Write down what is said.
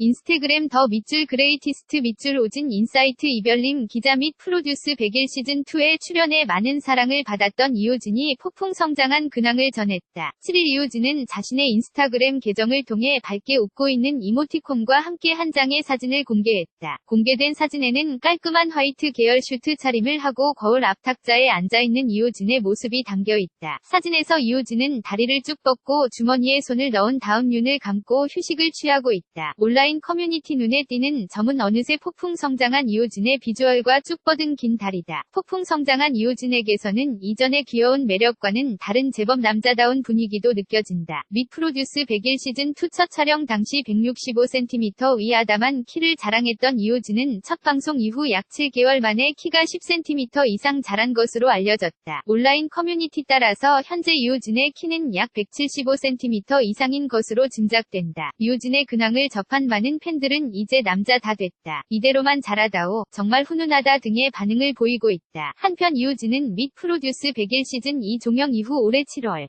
인스타그램 더 밑줄 그레이티스트 밑줄 오진 인사이트 이별님 기자 및 프로듀스 100일 시즌2에 출연해 많은 사랑을 받았던 이호진이 폭풍 성장한 근황을 전했다. 7일 이호진은 자신의 인스타그램 계정을 통해 밝게 웃고 있는 이모티콘과 함께 한 장의 사진을 공개했다. 공개된 사진에는 깔끔한 화이트 계열 슈트 차림을 하고 거울 앞 탁자에 앉아있는 이호진의 모습이 담겨있다. 사진에서 이호진은 다리를 쭉 뻗고 주머니에 손을 넣은 다음 눈을 감고 휴식을 취하고 있다. 온라인 커뮤니티 눈에 띄는 점은 어느새 폭풍 성장한 이호진의 비주얼과 쭉 뻗은 긴 다리다. 폭풍 성장한 이호진에게서는 이전의 귀여운 매력과는 다른 제법 남자다운 분위기도 느껴진다. 및 프로듀스 100일 시즌2 첫 촬영 당시 165cm 위아담한 키를 자랑했던 이호진은 첫 방송 이후 약 7개월 만에 키가 10cm 이상 자란 것으로 알려졌다. 온라인 커뮤니티 따라서 현재 이호진의 키는 약 175cm 이상인 것으로 짐작된다. 이호진의 근황을 접한 많은 팬들은 이제 남자 다 됐다. 이대로만 자라다오. 정말 훈훈하다 등의 반응을 보이고 있다. 한편 이호진은 및 프로듀스 100일 시즌 2 종영 이후 올해 7월